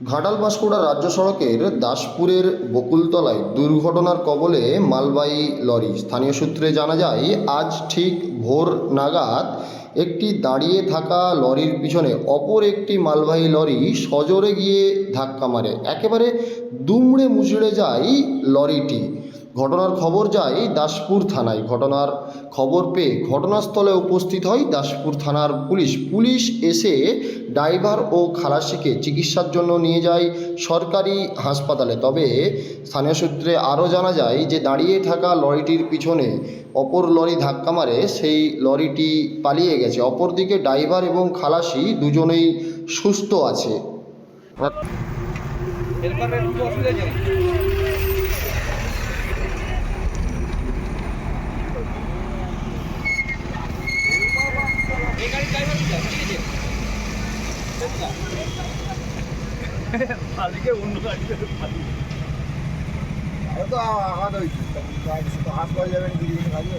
ঘাটাল পাঁশকুড়া রাজ্য সড়কের দাসপুরের বকুলতলায় দুর্ঘটনার কবলে মালবাহী লরি। স্থানীয় সূত্রে জানা যায়, আজ ঠিক ভোর নাগাদ একটি দাঁড়িয়ে থাকা লরির পিছনে অপর একটি মালবাহী লরি সজোরে গিয়ে ধাক্কা মারে। একেবারে দুমড়ে মুচড়ে যায় লরিটি। ঘটনার খবর যায় দাসপুর থানায়। ঘটনার খবর পেয়ে ঘটনাস্থলে উপস্থিত হয় দাসপুর থানার পুলিশ। পুলিশ এসে ড্রাইভার ও খালাসিকে চিকিৎসার জন্য নিয়ে যায় সরকারি হাসপাতালে। তবে স্থানীয় সূত্রে আরও জানা যায় যে দাঁড়িয়ে থাকা লরিটির পিছনে অপর লরি ধাক্কা মারে, সেই লরিটি পালিয়ে গেছে। অপরদিকে ড্রাইভার এবং খালাসি দুজনেই সুস্থ আছে হেল্পারের কিছু অসুবিধা আছে এই গাড়ির ড্রাইভার কোথায়? ঠিক আছে মালিকের অন্য গাড়িতে তো আঘাত হয়েছে তো হাসপাতাল যাবেন কি জিনিস খাইয়ে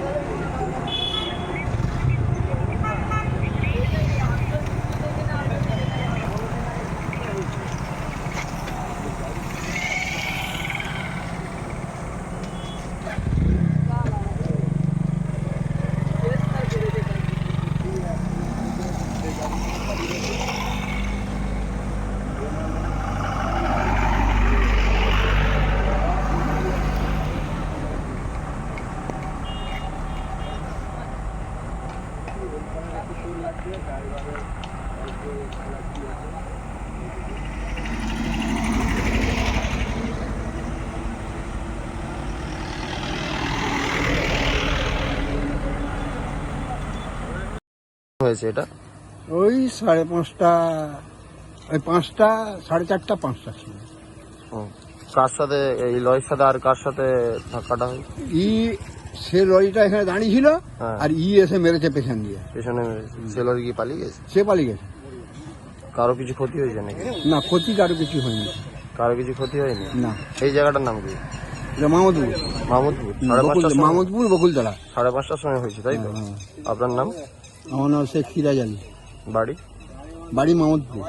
হয়েছে এটা? ওই সাড়ে পাঁচটা ওই পাঁচটা সাড়ে চারটা পাঁচটা ছিল ও, কার সাথে এই লরির সাথে আর কার সাথে ধাক্কাটা হয়? ই সে লরিটা এখানে দাঁড়িয়ে ছিল হ্যাঁ। আর ই এসে মেরেছে পেছন দিয়ে। পেছনে সে লরি কি পালিয়ে গেছে? সে পালিয়ে গেছে। কারও কিছু ক্ষতি হয়েছে নাকি? না ক্ষতি কারও কিছু হয়নি। কারও কিছু ক্ষতি হয়নি? না। এই জায়গাটার নাম কি? এটা মাহমুদপুর মাহমুদপুর সাড়ে পাঁচটার সময়? মাহমুদপুর বকুলতলা। সাড়ে পাঁচটার সময় হয়েছে তাই তো? হ্যাঁ। আপনার নাম? আমার নাম শেখ সিরাজ আলী। বাড়ি? বাড়ি মাহমুদপুর